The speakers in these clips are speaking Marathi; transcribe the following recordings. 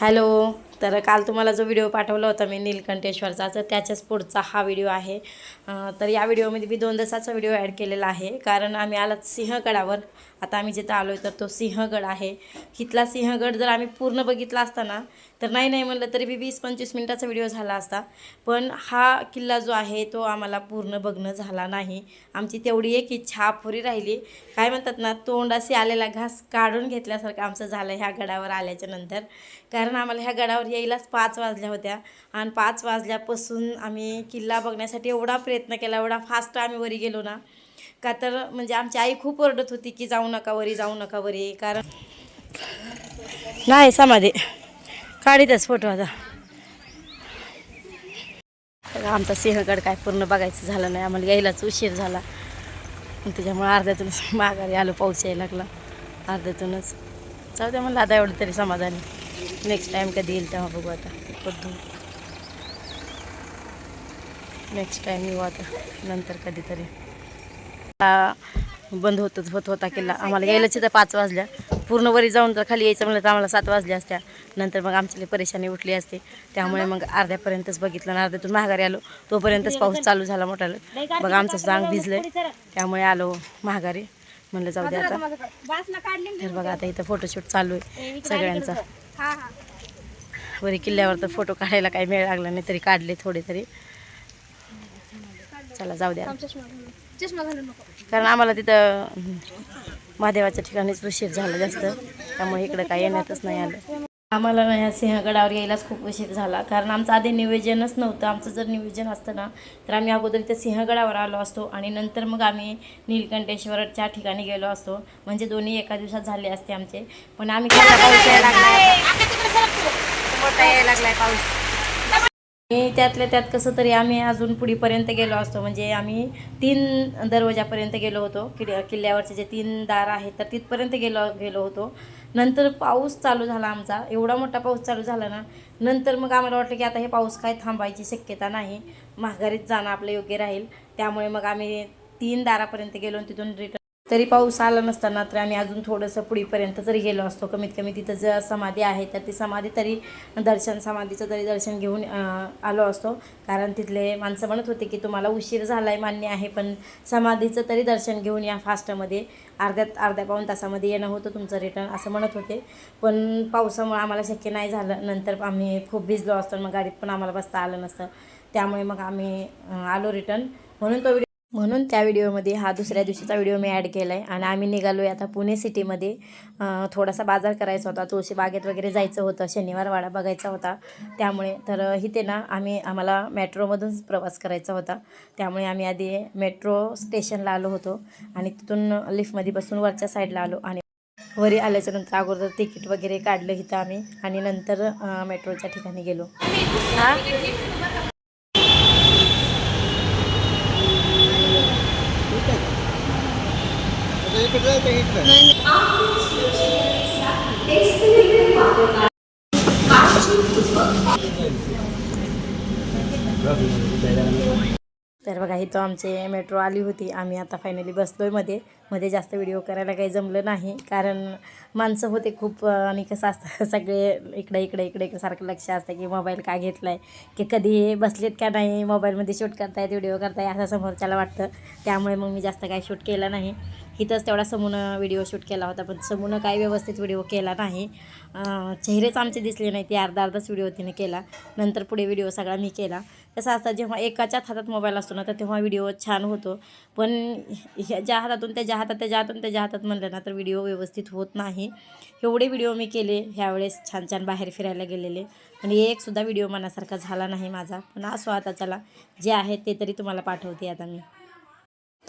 हॅलो तर काल तुम्हाला जो व्हिडिओ पाठवला होता मी नीलकंठेश्वरचा तर त्याच्याच पुढचा हा व्हिडिओ आहे. तर या व्हिडिओमध्ये मी दोन दिवसाचा व्हिडिओ ॲड केलेला आहे. कारण आम्ही आलात सिंहगडावर. आता आम्ही जिथं आलो आहे तर तो सिंहगड आहे. इथला सिंहगड जर आम्ही पूर्ण बघितला असता ना तर नाही नाही म्हणलं तरी बी वीस पंचवीस मिनटाचा व्हिडिओ झाला असता. पण हा किल्ला जो आहे तो आम्हाला पूर्ण बघणं झाला नाही. आमची तेवढी एक इच्छा अपुरी राहिली. काय म्हणतात ना तोंडाशी आलेला घास काढून घेतल्यासारखं आमचं झालं ह्या गडावर आल्याच्यानंतर. कारण आम्हाला ह्या गडावर यायलाच पाच वाजल्या होत्या. आणि पाच वाजल्यापासून आम्ही किल्ला बघण्यासाठी एवढा प्रयत्न केला एवढा फास्ट आम्ही वरी गेलो ना का तर म्हणजे आमची आई खूप ओरडत होती की जाऊ नका वरी जाऊ नका वरी कारण नाही समाधी. काढीतच फोटो आता. आमचा सिंहगड काय पूर्ण बघायचं झालं नाही. आम्हाला यायलाच उशीर झाला. त्याच्यामुळे अर्ध्यातूनच माघारी आलो पाऊस यायला लागला. अर्ध्यातूनच. जाऊ द्या म्हणलं आता एवढं तरी समाधानी. नेक्स्ट टाईम कधी येईल तेव्हा बघू आता. बघू नेक्स्ट टाईम येऊ आता. नंतर कधीतरी. बंद होतच होत होता किल्ला. आम्हाला यायलाच तर पाच वाजल्या. पूर्ण वरी जाऊन तर खाली यायचं म्हणलं तर आम्हाला सात वाजल्या असत्या. नंतर मग आमची परेशानी उठली असते. त्यामुळे मग अर्ध्यापर्यंतच बघितलं आणि अर्ध्यातून महागारी आलो. तोपर्यंतच पाऊस चालू झाला मोठा. बघा आमचं अंग भिजलंय. त्यामुळे आलो महागारी म्हणलं जाऊ दे आता. तर बघा आता इथं फोटोशूट चालू आहे सगळ्यांचा. वरी किल्ल्यावर तर फोटो काढायला काही वेळ लागला नाही तरी काढले थोडे तरी. चला जाऊ द्या कारण आम्हाला तिथं महादेवाच्या ठिकाणीच उशीर झाला जास्त. त्यामुळे इकडं काही येण्यातच नाही आलं. आम्हाला ना ह्या सिंहगडावर यायलाच खूप उशीर झाला. कारण आमचं आधी नियोजनच नव्हतं. आमचं जर नियोजन असतं ना तर आम्ही अगोदर इथे सिंहगडावर आलो असतो आणि नंतर मग आम्ही नीलकंठेश्वरच्या ठिकाणी गेलो असतो. म्हणजे दोन्ही एका दिवसात झाले असते आमचे. पण आम्ही काय पाऊस यायला लागलाय पाऊस. आणि त्यातल्या त्यात कसं तरी आम्ही अजून पुढीपर्यंत गेलो असतो. म्हणजे आम्ही तीन दरवाजापर्यंत गेलो होतो. किल्ल्या किल्ल्यावरचे जे तीन दार आहेत तर तिथपर्यंत गेलो गेलो होतो. नंतर पाऊस चालू झाला आमचा. एवढा मोठा पाऊस चालू झाला ना नंतर मग आम्हाला वाटलं की आता हे पाऊस काय थांबायची शक्यता नाही. माघारीच जाणं आपलं योग्य राहील. त्यामुळे मग आम्ही तीन दारापर्यंत गेलो आणि तिथून रिटर्न तरी पाऊस आला नसताना तर आम्ही अजून थोडंसं पुढीपर्यंत जरी गेलो असतो कमीत कमी तिथं जर समाधी आहे तर ती समाधी तरी दर्शन समाधीचं तरी दर्शन घेऊन आलो असतो. कारण तिथले माणसं म्हणत होते की तुम्हाला उशीर झाला आहे मान्य आहे पण समाधीचं तरी दर्शन घेऊन या फास्टमध्ये. अर्ध्यात अर्ध्या पाऊन तासामध्ये येणं होतं तुमचं रिटर्न असं म्हणत होते. पण पावसामुळे आम्हाला शक्य नाही झालं. नंतर आम्ही खूप भिजलो असतो मग गाडीत पण आम्हाला बसता आलं नसतं. त्यामुळे मग आम्ही आलो रिटर्न म्हणून तो म्हणून त्या व्हिडिओमध्ये हा दुसऱ्या दिवशीचा व्हिडिओ मी ॲड केला आहे आणि आम्ही निघालो आहे आता पुणे सिटीमध्ये. थोडासा बाजार करायचा होता. तुळशी बागेत वगैरे जायचं होतं. शनिवार वाडा बघायचा होता. त्यामुळे तर इथे ना आम्ही आम्हाला मेट्रोमधून प्रवास करायचा होता. त्यामुळे आम्ही आधी मेट्रो स्टेशनला आलो होतो. आणि तिथून लिफ्टमध्ये बसून वरच्या साईडला आलो. आणि वरी आल्याच्यानंतर अगोदर तिकीट वगैरे काढलं इथं आम्ही. आणि नंतर मेट्रोच्या ठिकाणी गेलो. हा? तर बघा इथं आमचे मेट्रो आली होती. आम्ही आता फायनली बसलो आहे मध्ये. मध्ये जास्त व्हिडिओ करायला काही जमलं नाही. कारण माणसं होते खूप आणि कसं असतं सगळे इकडे इकडे इकडे इकडे सारखं लक्ष असतं की मोबाईल का घेतला आहे की कधी बसलेत का नाही? मोबाईलमध्ये शूट करतायत व्हिडिओ करताय असं समोरच्याला वाटतं. त्यामुळे मग मी जास्त काही शूट केलं नाही. इथंच तेवढा समूनं व्हिडिओ शूट केला होता पण समूनं काही व्यवस्थित व्हिडिओ केला नाही. चेहरेच आमचे दिसले नाही ते अर्धा अर्धाच व्हिडिओ तिने केला. नंतर पुढे व्हिडिओ सगळा मी केला. तसं असतं जेव्हा एकाच्याच हातात मोबाईल असतो ना तर तेव्हा व्हिडिओ छान होतो. पण ह्याच्या हातातून त्याच्या हातात त्याच्या हातून त्याच्या हातात म्हणलं ना तर व्हिडिओ व्यवस्थित होत नाही. एवढे व्हिडिओ मी केले ह्यावेळेस छान छान बाहेर फिरायला गेलेले. पण एकसुद्धा व्हिडिओ मनासारखा झाला नाही माझा. पण असो आता चला जे आहे ते तरी तुम्हाला पाठवते आता मी.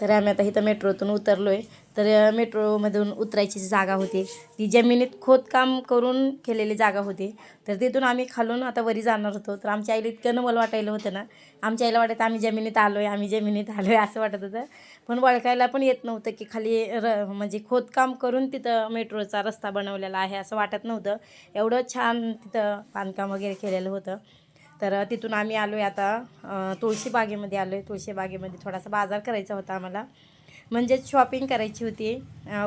तर आम्ही आता इथं मेट्रोतून उतरलो आहे तर मेट्रोमधून उतरायची जी जागा होती ती जमिनीत खोदकाम करून केलेली जागा होती. तर तिथून आम्ही खालून आता वरी जाणार होतो. तर आमच्या आईला इतकं नवल वाटायला होतं ना आमच्या आईला वाटत आम्ही जमिनीत आलो आहे आम्ही जमिनीत आलो आहे असं वाटत होतं. पण वळखायला पण येत नव्हतं की खाली र म्हणजे खोदकाम करून तिथं मेट्रोचा रस्ता बनवलेला आहे असं वाटत नव्हतं. एवढं छान तिथं बांधकाम वगैरे केलेलं होतं. तर तिथून आम्ही आलो आहे आता तुळशीबागेमध्ये आलो आहे तुळशीबागेमध्ये थोडासा बाजार करायचा होता आम्हाला. म्हणजेच शॉपिंग करायची होती.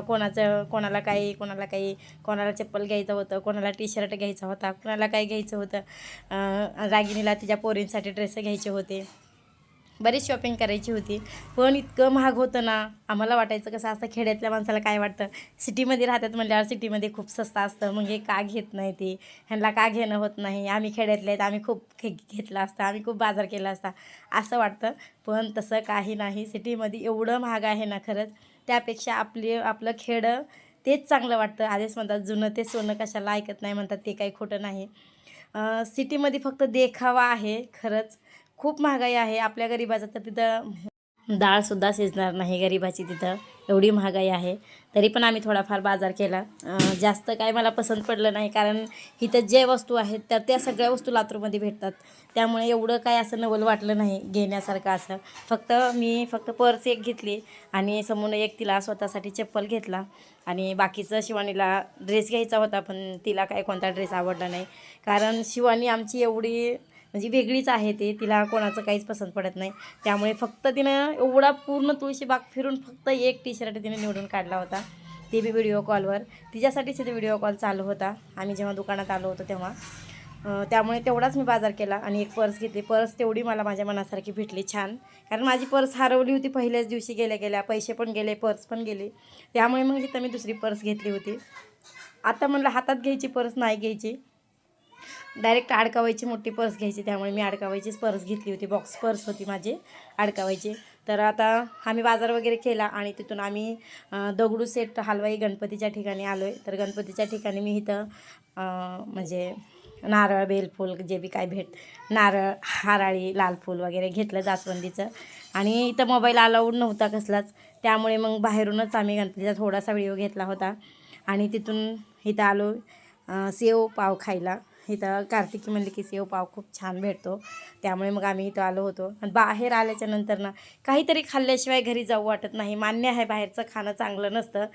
कोणाचं कोणाला काही कोणाला काही कोणाला चप्पल घ्यायचं होतं कोणाला टी शर्ट घ्यायचा होता कोणाला काही घ्यायचं होतं. रागिणीला तिच्या पोरींसाठी ड्रेस घ्यायचे होते. बरीच शॉपिंग करायची होती. पण इतकं महाग होतं ना. आम्हाला वाटायचं कसं असतं खेड्यातल्या माणसाला काय वाटतं? सिटीमध्ये राहतात म्हणल्यावर सिटीमध्ये खूप स्वस्त असतं. मग हे का घेत नाही ते? ह्यांना का घेणं होत नाही? आम्ही खेड्यातले आहेत. आम्ही खूप खे घेतला असता. आम्ही खूप बाजार केला असता. असं वाटतं. पण तसं काही नाही. सिटीमध्ये एवढं महाग आहे ना खरंच. त्यापेक्षा आपली आपलं खेडं तेच चांगलं वाटतं. आधीच म्हणतात जुनं ते सोनं कशाला ऐकत नाही. म्हणतात ते काही खोटं नाही. सिटीमध्ये फक्त देखावा आहे खरंच. खूप महागाई आहे. आपल्या गरिबाचं तर तिथं डाळसुद्धा शिजणार नाही गरिबाची तिथं. एवढी महागाई आहे. तरी पण आम्ही थोडाफार बाजार केला. जास्त काय मला पसंत पडलं नाही. कारण इथं जे वस्तू आहेत त्या त्या सगळ्या वस्तू लातूरमध्ये भेटतात. त्यामुळे एवढं काय असं नवल वाटलं नाही घेण्यासारखं असं. फक्त मी फक्त पर्स एक घेतली आणि समोर एक तिला स्वतःसाठी चप्पल घेतला. आणि बाकीचं शिवानीला ड्रेस घ्यायचा होता पण तिला काय कोणता ड्रेस आवडला नाही. कारण शिवानी आमची एवढी म्हणजे वेगळीच आहे ते तिला कोणाचं काहीच पसंत पडत नाही. त्यामुळे फक्त तिनं एवढा पूर्ण तुळशीबाग फिरून फक्त एक टी शर्ट तिने निवडून काढला होता. ते बी व्हिडिओ कॉलवर तिच्यासाठीच ते व्हिडिओ कॉल चालू होता. आम्ही जेव्हा दुकानात आलो होतो तेव्हा. त्यामुळे तेवढाच मी बाजार केला आणि एक पर्स घेतली. पर्स तेवढी मला माझ्या मनासारखी भेटली छान. कारण माझी पर्स हरवली होती पहिल्याच दिवशी गेल्या गेल्या. पैसे पण गेले पर्स पण गेले. त्यामुळे मग इथं मी दुसरी पर्स घेतली होती. आता म्हणलं हातात घ्यायची पर्स नाही घ्यायची. डायरेक्ट अडकावायची मोठी पर्स घ्यायची त्यामुळे मी अडकावायचीच पर्स घेतली होती. बॉक्स पर्स होती माझी अडकावायची. तर आता आम्ही बाजार वगैरे केला आणि तिथून आम्ही दगडू सेट हलवाई गणपतीच्या ठिकाणी आलो आहे तर गणपतीच्या ठिकाणी मी इथं म्हणजे नारळ बेलफूल जे बी काय भेट नारळ हाराळी लाल फूल वगैरे घेतलं जास्वंदीचं. आणि इथं मोबाईल अलाउड नव्हता कसलाच. त्यामुळे मग बाहेरूनच आम्ही गणपतीचा थोडासा व्हिडिओ घेतला होता. आणि तिथून इथं आलो सेव पाव खायला. इथं कार्तिकी म्हणले की सेवपाव खूप छान भेटतो. त्यामुळे मग आम्ही इथं आलो होतो. आणि बाहेर आल्याच्यानंतर ना काहीतरी खाल्ल्याशिवाय घरी जाऊ वाटत नाही. मान्य आहे बाहेरचं खाणं चांगलं नसतं.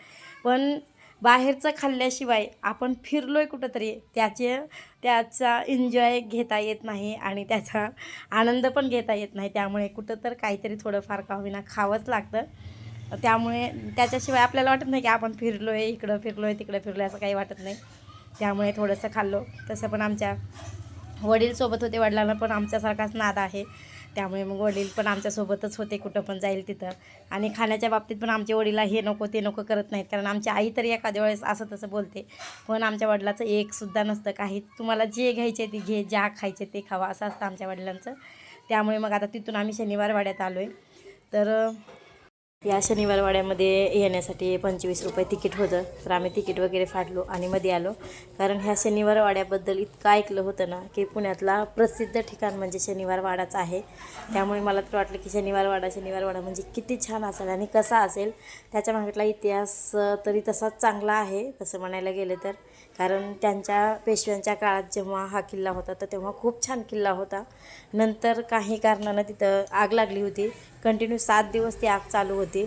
पण बाहेरचं खाल्ल्याशिवाय आपण फिरलो आहे कुठंतरी त्याचे त्याचा एन्जॉय घेता येत नाही आणि त्याचा आनंद पण घेता येत नाही. त्यामुळे कुठं तर काहीतरी थोडंफार का होईना खावंच लागतं. त्यामुळे त्याच्याशिवाय आपल्याला वाटत नाही की आपण फिरलो आहे इकडं फिरलो आहे तिकडं फिरलो आहे असं काही वाटत नाही. त्यामुळे थोडंसं खाल्लो. तसं पण आमच्या वडील सोबत होते वडिलांना पण आमच्यासारखाच नाद आहे. त्यामुळे मग वडील पण आमच्यासोबतच होते कुठं पण जाईल तिथं. आणि खाण्याच्या बाबतीत पण आमच्या वडीला हे नको ते नको करत नाहीत. कारण आमची आई तरी एखाद्या वेळेस असं तसं बोलते. पण आमच्या वडिलाचं एकसुद्धा नसतं काही. तुम्हाला जे घ्यायचे ते घे ज्या खायचे ते खावा असं असतं आमच्या वडिलांचं. त्यामुळे मग आता तिथून आम्ही शनिवार वाड्यात आलो आहे तर या शनिवारवाड्यामध्ये येण्यासाठी पंचवीस रुपये तिकीट होतं. तर आम्ही तिकीट वगैरे फाडलो आणि मध्ये आलो. कारण ह्या शनिवार वाड्याबद्दल इतकं ऐकलं होतं ना की पुण्यातला प्रसिद्ध ठिकाण म्हणजे शनिवारवाडाच आहे. त्यामुळे मला तर वाटलं की शनिवार वाडा शनिवार वाडा म्हणजे किती छान असेल आणि कसा असेल त्याच्या मागेतला इतिहास तरी तसाच चांगला आहे तसं म्हणायला गेलं तर. कारण त्यांच्या पेशव्यांच्या काळात जेव्हा हा किल्ला होता तर तेव्हा खूप छान किल्ला होता. नंतर काही कारणानं तिथं आग लागली होती. कंटिन्यू सात दिवस ती आग चालू होती.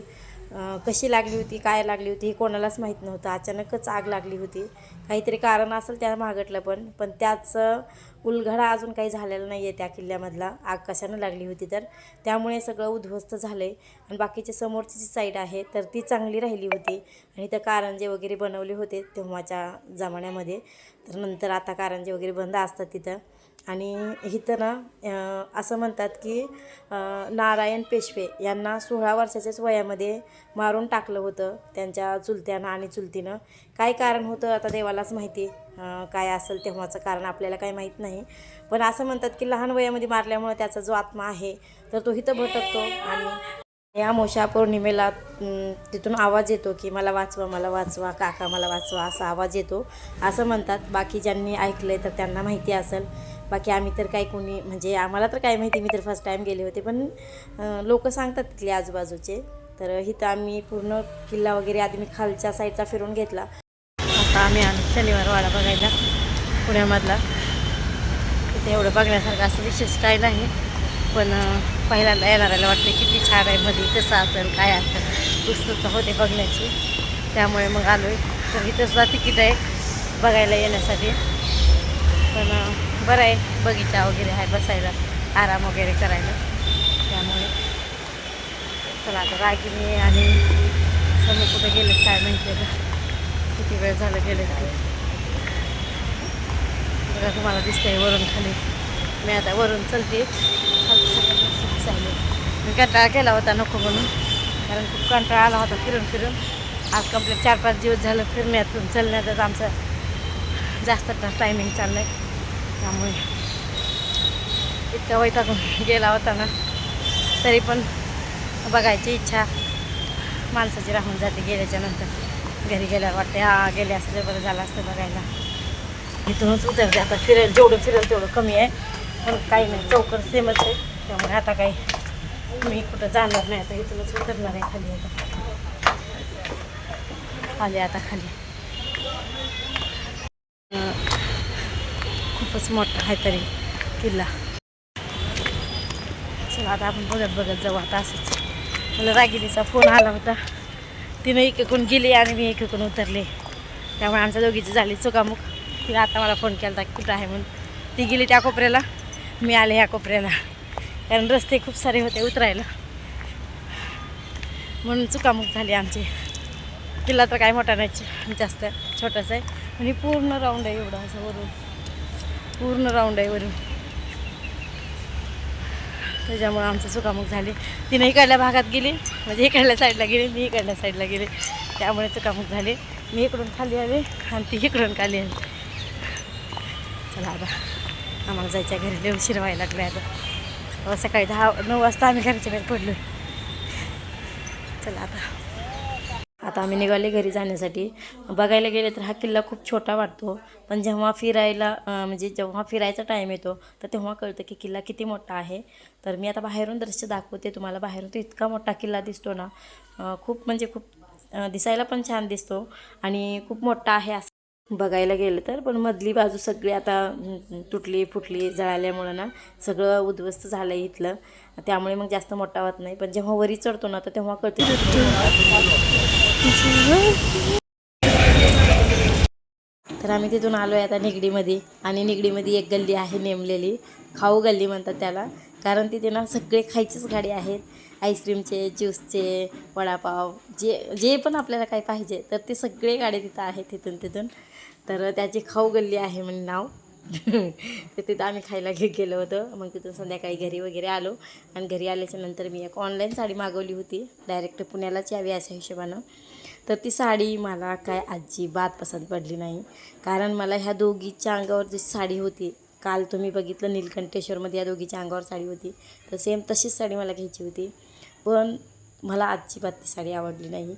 कशी लागली होती काय लागली होती हे कोणालाच माहीत नव्हतं. अचानकच आग लागली होती. काहीतरी कारण असेल त्या मागटलं पण पण त्याचं उलघडा अजून काही झालेला नाही आहे त्या किल्ल्यामधला. आग कशानं लागली होती तर? त्यामुळे सगळं उद्ध्वस्त झालं आहे आणि बाकीच्या समोरची जी साईड आहे तर ती चांगली राहिली होती. आणि त्या कारंजे वगैरे बनवले होते तेव्हाच्या जमान्यामध्ये. तर नंतर आता कारंजे वगैरे बंद असतात तिथं. आणि इथं ना असं म्हणतात की नारायण पेशवे यांना सोळा वर्षाच्याच वयामध्ये मारून टाकलं होतं त्यांच्या चुलत्यानं आणि चुलतीनं. काय कारण होतं आता देवालाच माहिती काय असेल तेव्हाचं कारण आपल्याला काही माहीत नाही. पण असं म्हणतात की लहान वयामध्ये मारल्यामुळे त्याचा जो आत्मा आहे तर तो इथं भटकतो आणि या मोशा पौर्णिमेला तिथून आवाज येतो की मला वाचवा मला वाचवा काका मला वाचवा असा आवाज येतो. असं म्हणतात. बाकी ज्यांनी ऐकलं आहे तर त्यांना माहिती असेल. बाकी आम्ही तर काही कोणी म्हणजे आम्हाला तर काय माहिती मी तर फर्स्ट टाईम गेले होते पण लोक सांगतात तिथले आजूबाजूचे. तर इथं आम्ही पूर्ण किल्ला वगैरे आधी मी खालच्या साईडचा फिरून घेतला. आता आम्ही आलो शनिवार वाडा बघायला पुण्यामधला. इथे एवढं बघण्यासारखं असं विशेष काय नाही. पण पहिल्यांदा येणाऱ्याला वाटते किती छान आहे मध्ये कसं असेल काय असेल. पुस्तकं होते बघण्याची. त्यामुळे मग आलो आहे तर इथं सुद्धा तिकीट आहे बघायला येण्यासाठी. पण बरं आहे बगीचा वगैरे आहे बसायला आराम वगैरे करायला. त्यामुळे. चला आता रागिनी आणि समोर कुठे गेले काय माहिती किती वेळ झालं गेले ते. बघा तुम्हाला दिसतंय वरून खाली. मी आता वरून चलते सगळं चालू मी कंटाळा केला होता नको म्हणून. कारण खूप कंटाळा आला होता फिरून फिरून. आज कंप्लीट चार पाच दिवस झालं फिरण्यातून. चलण्यातच आमचं जास्त टायमिंग चाललं आहे त्यामुळे इतका वैतागून गेला होता ना. तरी पण बघायची इच्छा माणसाची राहून जाते गेल्याच्यानंतर. घरी गेल्यावर वाटते हा गेले असले बरं झालं असतं बघायला. इथूनच उतरते आता फिरेल जेवढं फिरेल तेवढं कमी आहे. पण काही नाही चौकर सेमच आहे. त्यामुळे आता काही मी कुठं जाणार नाही आता इथूनच उतरणार आहे खाली आता. खाली आता खाली. खूपच मोठा आहे तरी किल्ला. चला आता आपण बघत बघत जाऊ. आता असंच मला रागिनीचा फोन आला होता. तिनं इकडून गेली आणि मी इकडून उतरले. त्यामुळे आमच्या दोघीची झाली चुकामुक. तिने आता मला फोन केला होता कुठं आहे म्हणून. ती गेली त्या कोपऱ्याला. मी आले ह्या कोपऱ्याला. कारण रस्ते खूप सारे होते उतरायला. म्हणून चुकामुक झाली आमची. किल्ला तर काय मोठा नाही जास्त छोटासा आहे. आणि पूर्ण राऊंड आहे एवढा असं वरून. पूर्ण राऊंड आहे वरून. त्याच्यामुळं आमचं चुकामुक झाली. तिने इकडल्या भागात गेली म्हणजे इकडल्या साईडला गेली मी इकडल्या साईडला गेले. त्यामुळे चुकामुक झाली. मी इकडून खाली आले आणि ती इकडून खाली आली. चला आता आम्हाला जायच्या घरी लय उशीर व्हायला लागले आता. अहो, सकाळी दहा नऊ वाजता आम्ही घरच्या बाहेर पडलो चला आता. आता आम्ही निघाले घरी जाण्यासाठी. बघायला गेले तर हा किल्ला खूप छोटा वाटतो. पण जेव्हा फिरायला म्हणजे जेव्हा फिरायचा टाईम येतो तर तेव्हा कळतं की किल्ला किती मोठा आहे. तर मी आता बाहेरून दृश्य दाखवते तुम्हाला. बाहेरून तो इतका मोठा किल्ला दिसतो ना. खूप म्हणजे खूप दिसायला पण छान दिसतो आणि खूप मोठा आहे असं. बघायला गेलं तर पण मधली बाजू सगळी आता तुटली फुटली जळाल्यामुळं ना सगळं उद्ध्वस्त झालं आहे इथलं. त्यामुळे मग जास्त मोठा होत नाही. पण जेव्हा वरी चढतो ना तर तेव्हा कळते तर आम्ही तिथून आलो आहे आता निगडीमध्ये. आणि निगडीमध्ये एक गल्ली आहे नेमलेली. खाऊ गल्ली म्हणतात त्याला. कारण तिथे ना सगळे खायचीच गाडी आहेत. आईस्क्रीमचे ज्यूसचे वडापाव जे जे पण आपल्याला काही पाहिजे तर ते सगळे गाडी तिथं आहेत तिथून तिथून. तर त्याची खाऊ गल्ली आहे म्हणजे नाव. तर तिथं आम्ही खायला घे गेलो होतो. मग तिथून संध्याकाळी घरी वगैरे आलो. आणि घरी आल्याच्यानंतर मी एक ऑनलाईन साडी मागवली होती. डायरेक्ट पुण्यालाच यावी अशा हिशोबानं. तर ती साडी मला काय अजिबात पसंत पडली नाही. कारण मला ह्या दोघीच्या अंगावर जी साडी होती काल तुम्ही बघितलं नीलकंठेश्वरमध्ये या दोघीच्या अंगावर साडी होती तर सेम तशीच साडी मला घ्यायची होती. पण मला अजिबात ती साडी आवडली नाही.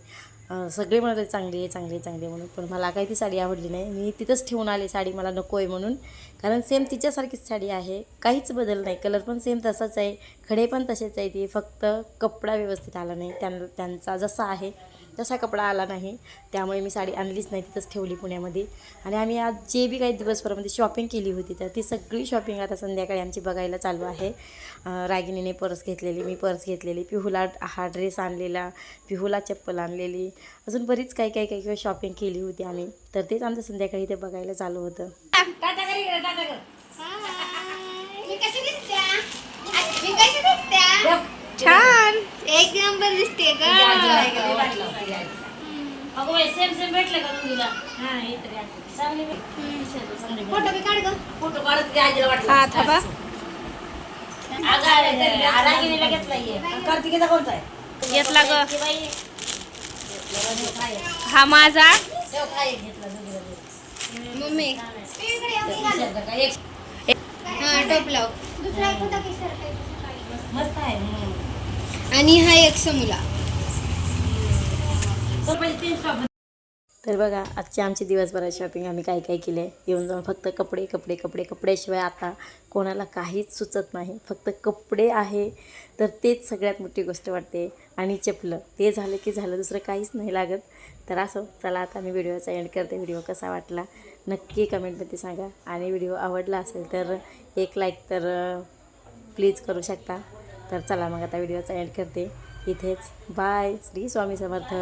सगळे म्हणत होते चांगली आहे चांगली आहे चांगली आहे म्हणून. पण मला काही ती साडी आवडली नाही. मी तिथंच ठेवून आले साडी मला नको आहे म्हणून. कारण सेम तिच्यासारखीच साडी आहे. काहीच बदल नाही. कलर पण सेम तसाच आहे. खडे पण तसेच आहे. ती फक्त कपडा व्यवस्थित आला नाही. त्यां त्यांचा जसा आहे तसा कपडा आला नाही. त्यामुळे मी साडी आणलीच नाही तिथंच ठेवली पुण्यामध्ये. आणि आम्ही आज जे बी काही दिवसभरामध्ये शॉपिंग केली होती तर ती सगळी शॉपिंग आता संध्याकाळी आमची बघायला चालू आहे. रागिनीने पर्स घेतलेली मी पर्स घेतलेली पिहूला हा ड्रेस आणलेला पिहूला चप्पल आणलेली. अजून बरीच काही काही काही काही शॉपिंग केली होती आम्ही. तर तेच आमचं संध्याकाळी ते बघायला चालू होतं. छान! एक नंबर दिसते ग. सेम सेम भेटले का तुला? हां चांगली फोटो बी काढ ग. फोटो काढत ते आजीला वाटलं. हा थांबा. रागिनीला घेतलाय कार्तिकीचा कोणता आहे? घेतला ग. की बाई. हा माझा. तेव्हा काय एक घेतला दोघीला दोघी. मम्मी. का? एक. हा टोप लाव मस्त आहे हम्म. आणि हा एक समूला. तर बघा आजचे आमचे दिवसभरात शॉपिंग आम्ही काय काय केलं? आहे येऊन जाऊन फक्त कपडे कपडे कपडे कपड्याशिवाय आता कोणाला काहीच सुचत नाही. फक्त कपडे आहे. तर तेच सगळ्यात मोठी गोष्ट वाटते. आणि चपलं. ते झालं की झालं दुसरं काहीच नाही लागत. तर असो चला आता मी व्हिडिओचा एंड करते. व्हिडिओ कसा वाटला? नक्की कमेंटमध्ये सांगा. आणि व्हिडिओ आवडला असेल तर एक लाईक तर प्लीज करू शकता. तर चला मग आता व्हिडिओचा एंड करते. इथेच. बाय. श्री स्वामी समर्थ.